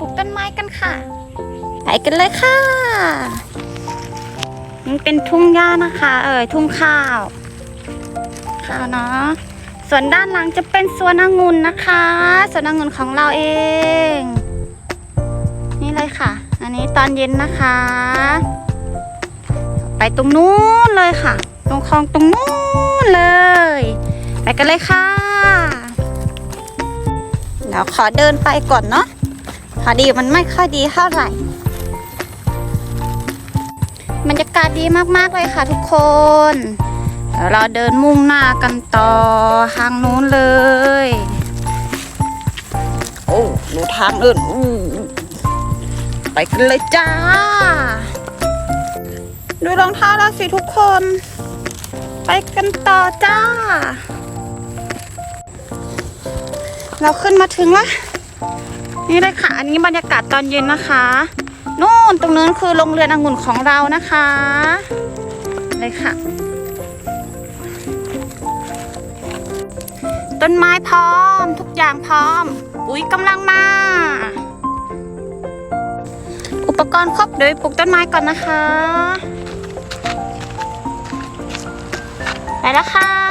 ปลูกต้นไม้กันค่ะ ไปกันเลยค่ะมันเป็นทุ่งหญ้านะคะ เอ่ยทุ่งข้าว ข้าวเนาะส่วนด้านหลังจะเป็นสวนองุ่นนะคะสวนองุ่นของเราเอง นี่เลยค่ะ อันนี้ตอนเย็นนะคะ ไปตรงนู้นเลยค่ะ ตรงคลองตรงนู้นเลย ไปกันเลยค่ะเดี๋ยวขอเดินไปก่อนเนาะ พอดีมันไม่ค่อยดีเท่าไหร่บรรยากาศดีมากๆเลยค่ะทุกคนเดี๋ยวเราเดินมุ่งหน้ากันต่อทางนู้นเลย โอ้ดูทางเดินอู้ไปกันเลยจ้า ดูรองเท้าเราสิทุกคน ไปกันต่อจ้า เราขึ้นมาถึงแล้ว นี่เลยค่ะ อันนี้บรรยากาศตอนเย็นนะคะ นู่นตรงนู้นคือโรงเรือนองุ่นของเรานะคะเลยค่ะ ต้นไม้พร้อม ทุกอย่างพร้อม ปุ๋ยกำลังมา อุปกรณ์ครบเดี๋ยวปลูกต้นไม้ก่อนนะคะ ไปแล้วค่ะ